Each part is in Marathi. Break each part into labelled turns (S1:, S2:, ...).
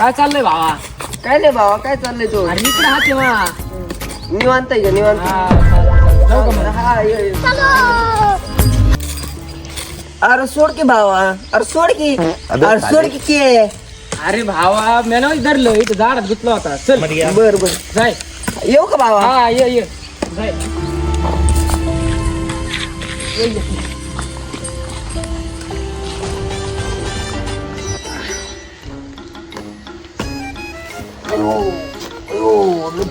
S1: काय चाललंय भावा?
S2: काय नाही भावा काय चाललंय तो?
S1: अरे इकडे हात आहे मा.
S2: निवांत आहे का निवांत?
S1: हा, चालेल. जाऊ का मग?
S2: हा, ये, ये. अरे सोड की भावा अरे सोड की अरे सोड की के.
S1: अरे भावा मी ना धरलं इथं झाडात गुतला होता. चल.
S2: बर बर.
S1: जाय.
S2: येऊ का भावा?
S1: हा ये ये. जाय.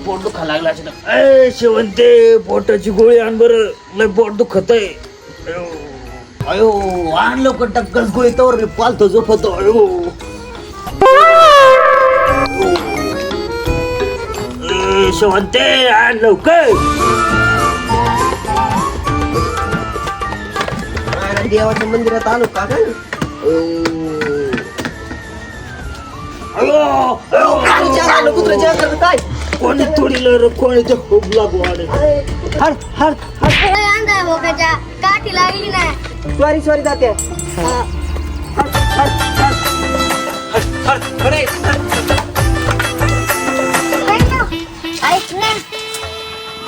S3: पोट दुखा लागला ए शेवंते पोटाची गोळी आण बर. लय पोट दुखत आहे अयो आण लवकर टक्कस गोळी तवर पालतो झोपतो अयो. ए, शेवंते आण लवकर.
S2: देवाच्या मंदिरात आलो का
S3: अयो अयो.
S2: चार आलो कुत्र चार काय
S3: कोणी तोडीलं रे कोणी खूप लागू आले
S2: हर हर
S4: अंधा भोकाच्या काठी लागली नाही
S2: सॉरी सॉरी जाते
S4: ऐक ना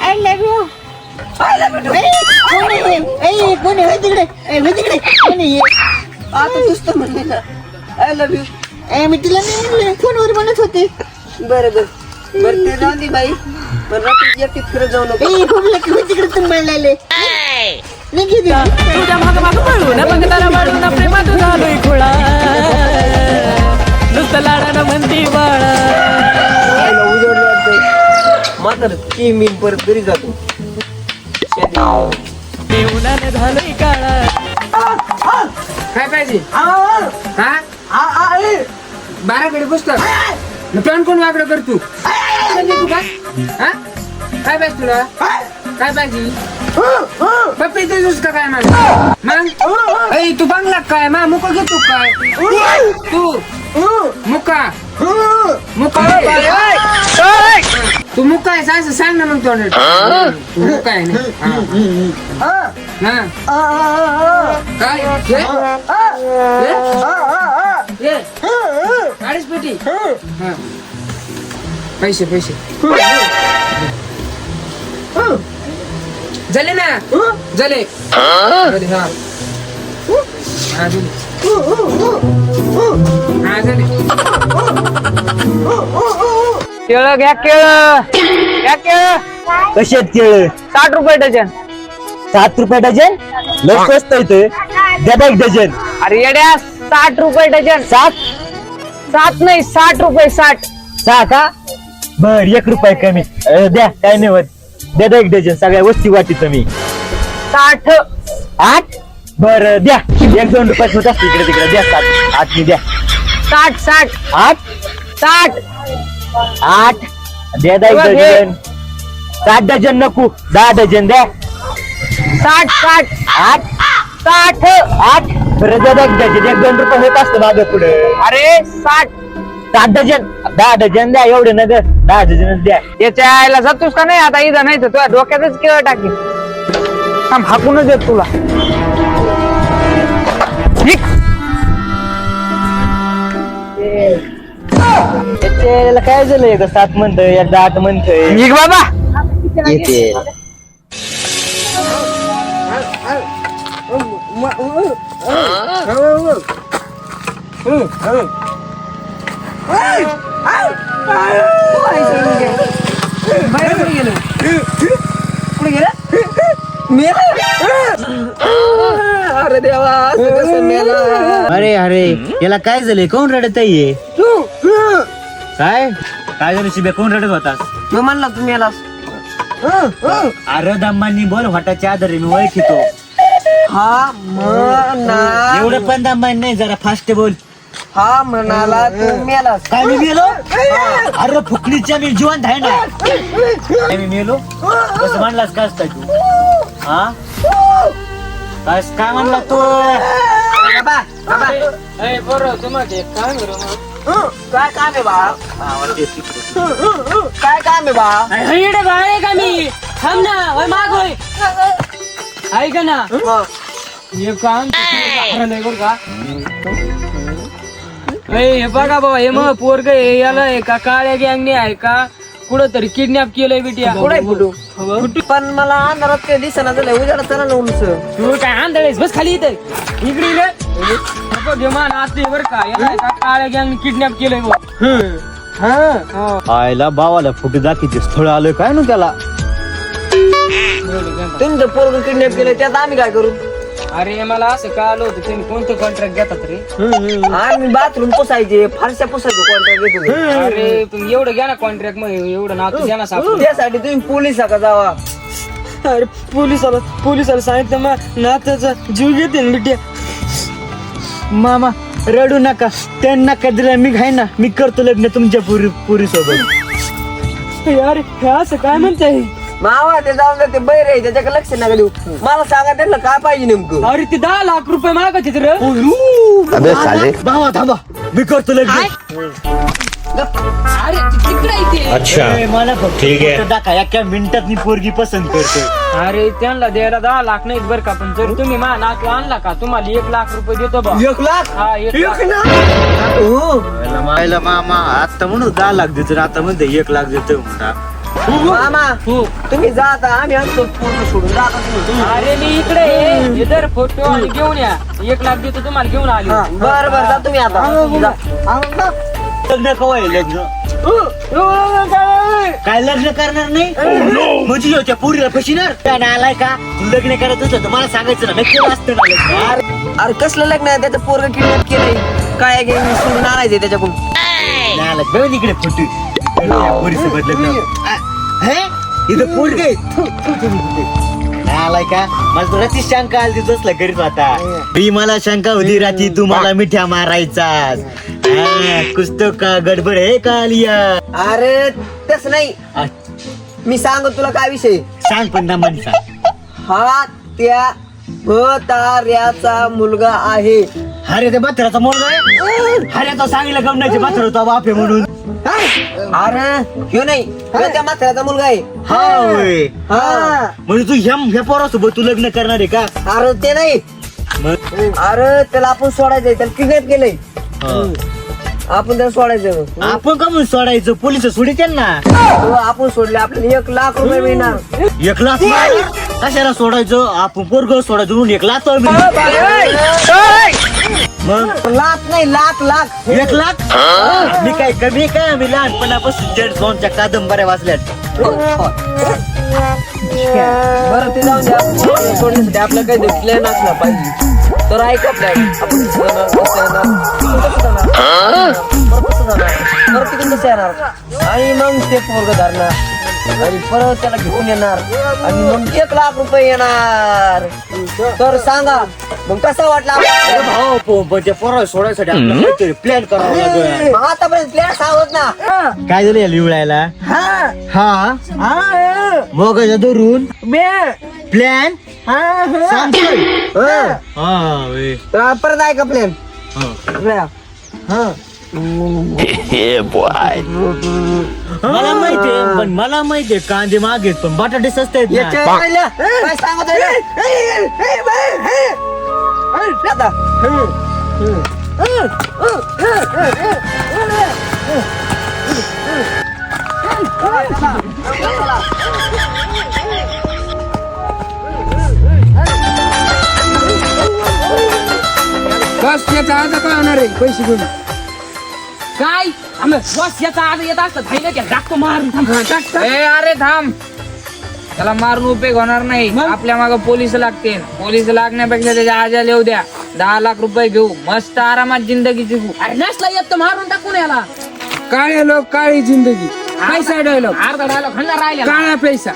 S4: आय लव्ह यू
S2: आता तूच तर म्हणले ना आय लव्ह यू
S5: मी तिला नाही म्हणले. फोनवर म्हणत होते.
S2: बरं बरं. बरं ते राहून दे बाई. पण रात्री एकटीत फिरत जाऊ नको.
S5: ए तिकडे तुम्ही म्हणलेले. निघी दे
S1: तुझ्या माग माग प्रेमात झालोय खुळा नुसतं लाडानं म्हणती बाळा.
S2: यायला उजडलं वाटतंय. म्हातार की मी परत घरी जातो.
S1: मी उन्हानं झालोय काळा. काय पाहिजे? हा? बाराकडे पुस्तक प्लॅन कोण वाकडं कर तू? काय हा? काय पाहिजे तुला? काय पाहिजे? पप्पी तुझ का काय मग? तू बांगला काय? मा मुका घेतो काय? तू? मुका? मुका तू मुका आहे असं सांग ना मग तोंडात तू मुका आहे ना? हा. हा. काय? हे? हे? हे? अडीच पेटी. हा. पैसे पैसे. झाले ना? झाले. झाले, हा. हा. झाले. हा झाले. केळ घ्या केळ. घ्या केळ.
S3: कशी आहेत केळ?
S1: साठ रुपये डझन.
S3: सात रुपये डझन? लय स्वस्त येते द्या एक डझन.
S1: अरे येड्या साठ रुपये डझन.
S3: सात
S1: सात नाही साठ रुपये साठ.
S3: सहा का बर एक रुपये कमी. अ, द्या काय नाही होत. द्या द्या एक डझन सगळ्या वस्ती वाटी तुम्ही.
S1: साठ.
S3: आठ? बर द्या. एक दोन रुपये होत असते इकडे तिकडे. द्या सात आठ द्या.
S1: साठ साठ.
S3: आठ?
S1: साठ.
S3: आठ? द्या द्या एक
S1: हे.
S3: डझन. सात डझन नको. दहा डझन द्या.
S1: साठ साठ.
S3: आठ?
S1: साठ.
S3: आठ? बरं द्या द्या एक डझन एक दोन रुपये होत असतं मागे पुढे.
S1: अरे साठ.
S3: सात डझन. दहा डझन द्या एवढे न दहा डझनच द्या.
S1: याच्या आईला जातोस का नाही? आता इथं नाही तर तुझ्या डोक्यातच केळ टाकी. थांब हाकूनच देत तुला. निघ.
S3: त्याला काय झालं? एकदा सात म्हणतोय एकदा आठ म्हणतोय.
S1: निघ बाबा.
S3: येते.
S2: अरे देवा
S3: अरे अरे याला काय झालंय? कोण रडत आहे? काय? काय झालं शिबे कोण रडत होता
S2: मी म्हणला तू मेलास
S3: अरे दम्मांनी बोल हॉटाच्या आधारे मी ओळखितो
S2: हा म्हणा
S3: एवढं पण दम्मानी नाही जरा फास्ट बोल.
S2: हा म्हणाला तू मेलास.
S3: काय मी मेलो? अरे फुकणीच्या मी जिवंत आहे ना. काय मी मेलो? कसं म्हणलास काय असतं तू? हा? काय काय म्हणला तू?
S2: बाबा बाबा.
S1: ए, बरं तुम्हाला एक काम करू मग.
S2: काय काम आहे बा? काय काम आहे बा?
S1: बाळ आहे का मी? थांब ना माग होय. ऐक ना.
S2: हा.
S1: एक काम नाही बरं का? हे बघा बाबा हे मग पोरग याला आहे का? काळ्या गँगने आहे का? कुठं तरी किडनॅप केलंय बिटिया.
S2: कुठे फुटू पण मला अंधारात काही दिसना झालं उजाडा चला ना उंच.
S1: तू काय आंधळेस बस खाली इथे. इकडे इकडे नको घे मान आते बर का. याला आहे का? काळ्या गँगने किडनॅप केलंय बुवा. हा.
S3: आयला भावाला फोटो दाखवते स्थळ आलोय काय ना त्याला?
S2: तुमचं पोरग किडनॅप केलं त्यात आम्ही काय करू?
S1: अरे मला असं कळालं होतं तुम्ही कोणतं कॉन्ट्रॅक्ट घेतात रे?
S2: आम्ही बाथरूम पुसायचे फारशा पुसायचे कॉन्ट्रॅक्ट घेत
S1: अरे तुम्ही एवढं घ्या ना कॉन्ट्रॅक्ट मग एवढं नातू घ्या ना सापडून
S2: त्यासाठी तुम्ही पोलीस का जावा.
S1: अरे पोलिसाला पोलिसाला सांगितलं मग नाताचा जीव घेते ना बिटिया.
S3: मामा रडू नका. त्यांना कधीला मी घाय ना मी करतो लग्न तुमच्या पुरी पुरी सोबत
S1: अरे हे असं काय म्हणताय?
S2: मावा ते जाऊन दे, ते बैर आहे त्याच्याकडे लक्ष नका देऊ. मला सांगा त्यांना काय पाहिजे नेमकं?
S1: अरे ते दहा लाख रुपये मागत आहेत रे.
S3: भावा थांबा. मी करतो लग्न
S1: अरे तिकडे इथे
S6: अच्छा.
S3: ए, मला फक्त फोटो दाखवा एका मिनिटात मी पोरगी पसंत करतो
S1: अरे त्यांना द्यायला दहा लाख नाहीत बरं का पण जर तुम्ही मा नातू आणला का तुम्हाला एक लाख रुपये देतो बा.
S2: एक लाख?
S1: हा एक लाख
S2: एक लाख. हो.
S3: मायला मामा आता म्हणून दहा लाख देतो आता म्हणते एक लाख देतो म्हणा
S2: मामा
S1: हो.
S2: तुम्ही जा आता आम्ही आणतो पूर्ण सोडून. जा आता तुम्ही.
S1: अरे मी इकडे आहे. हे धर फोटो आणि घेऊन या. एक लाख देतो तुम्हाला घेऊन आले.
S2: हा, बरं बरं जा तुम्ही आता. जा.
S3: लग्न. कवाय लग्न काय? लग्न करणार नाही? म्हणजे होत्या पुरीला फशिणार त्याने आलाय का? तू लग्न करत होतं तर मला सांगायचं ना नक्की असतं ना लग्न.
S2: अरे अरे कसलं लग्न आहे? त्याचं पोरग किडनॅप केलंय. काय गेम सोडून आणायचंय त्याच्याकडून.
S3: नाही आला बघ इकडे फुटू. पुरी सोबत लग्न. आ, हे? इथं पोट गे आलाय का? मला तर रात्री शंका आली ती घरीच मी मला शंका होती रात्री तू मला मिठ्या मारायचा कुस्तो का गडबड आहे का लिया
S2: अरे तस नाही. मी सांग तुला काय विषय?
S3: सांग पण ना म्हणसा
S2: हा त्या भताऱ्याचा मुलगा आहे.
S3: अरे ते म्हाताराचा मुलगा आहे? अरे तो सांगितलं गमनाचे म्हातारा होता बाप म्हणून.
S2: अरे ह्यो नाही. ह्यो त्या म्हाताऱ्याचा मुलगा आहे.
S3: हा होय.
S2: हा.
S3: म्हणजे तू ह्या ह्या पोरासोबत तू लग्न करणार आहे का?
S2: अरे ते नाही.
S3: मग?
S2: अरे त्याला आपण सोडायचंय. त्याला किडनॅप केलंय.
S3: हा.
S2: आपण त्याला सोडायचं
S3: आपण का म्हणून सोडायचं? पोलीस सोडी त्यांना.
S2: तो आपण सोडले. आपल्याला एक लाख रुपये मिळणार.
S3: एक लाख कशाला सोडायचं? आपण पोरग सोडायचं म्हणून एक लाख मग?
S2: लाख नाही लाख लाख.
S3: एक लाख? मी काय कमी काय मी लहानपणापासून जेम्स बॉन्डच्या कादंबऱ्या वाचल्यात.
S2: बरं ते जाऊन द्या. सोडण्यासाठी आपला काही प्लॅन असला पाहिजे. तर ऐका प्लॅन. आपण कसं जाणार कसं येणार. कसं जाणार? परत कसं जाणार? परत तिकडून कसं येणार? आणि मग ते पोरग धरणार. आणि परत त्याला घेऊन येणार. आणि मग एक लाख रुपये येणार. तर सांगा मग कसं वाटलं?
S3: भाऊ त्या पोरा सोडायसाठी आपल्याला काहीतरी प्लॅन करावा लागेल.
S2: मग आतापर्यंत प्लॅन सांगत ना.
S3: काय झालं या लिवळायला हा. मग धरून? प्लॅन हा वे.
S2: तर परत ऐका प्लॅन
S3: हा. मला माहितीये पण मला माहितीये कांदे मागेत पण बटाटे स्वस्त आहेत ना.
S2: याच्या काय सांगत आहे रे? आता.
S1: बस याचा आज काय होणार आहे पैसे घेऊन बस याचा आज येत असत टाकतो मारून ए अरे थांब. त्याला मारून उपयोग होणार नाही. आपल्या माग पोलीस लागते पोलीस लागण्यापेक्षा त्याच्या आजा येऊ द्या. दहा लाख रुपये घेऊ. मस्त आरामात जिंदगी जगू अरे नसला येत तर मारून टाकून याला. काळे लोक काळी जिंदगी. पैसा डायलॉग. अर्धा डायलॉग खंडा राहिला काळा पैसा.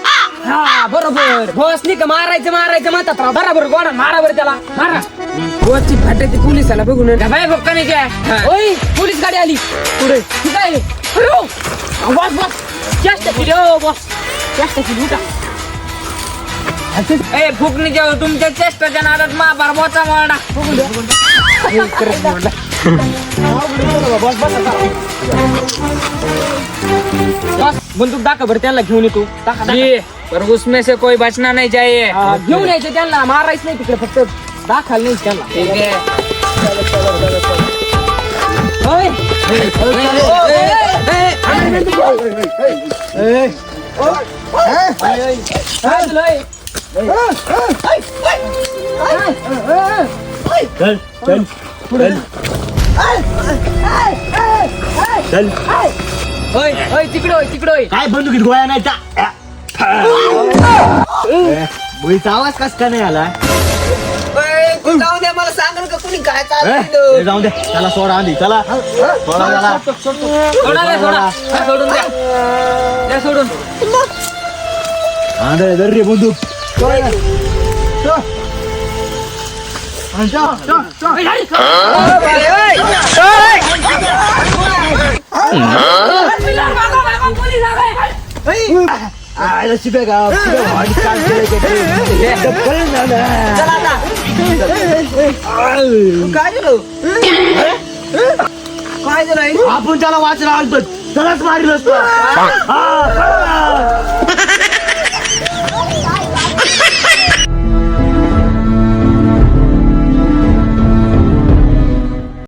S1: हा बरोबर. बस नाही का मारायचं मारायचं म्हणतात. बरोबर गोडा मारा बरं त्याला. मारा. बसची फाटायची पोलिसाला बघून बाय बघ कमी काय? ओय पोलीस गाडी आली. पुढे ओ, बस बस जास्त हो बस जास्त केली उठा. ए फुकणी जेव तुमच्या चेष्टाच्या नादात महाभार. हे मोडला. बस बंदूक दाखव बरं त्यांना घेऊन येतो दाखा, दाखा. पर उसमें से कोई बचना नहीं चाहिए. घेऊन यायचं त्यांना मारायचं नाही तिकडे फक्त. दाखल नाही त्यांना ठीक आहे
S3: चल चल चल चल
S2: होय होय तिकडे होय तिकडे होय
S3: काय बंदुकीत गोळ्या नाही त्या बुळीचा आवाज कस का नाही आला
S2: होय, जाऊ द्या मला सांगाल का कुणी काय
S3: ए,
S2: चालू
S3: ए, जाऊ दे चला सोडा आधी चला सोडा चला
S2: सोडा द्या, सोडा हा, सोडून द्या द्या सोडून
S3: आंधळे दर रे बंदूक आयला शिपे गाव शिपे भाडी काल केलं ते. डबल झालं.
S2: चला आता. काय झालं? काय झालं
S3: आपण त्याला वाचला आलतो त्यालाच मारिल असतो. हा, हा.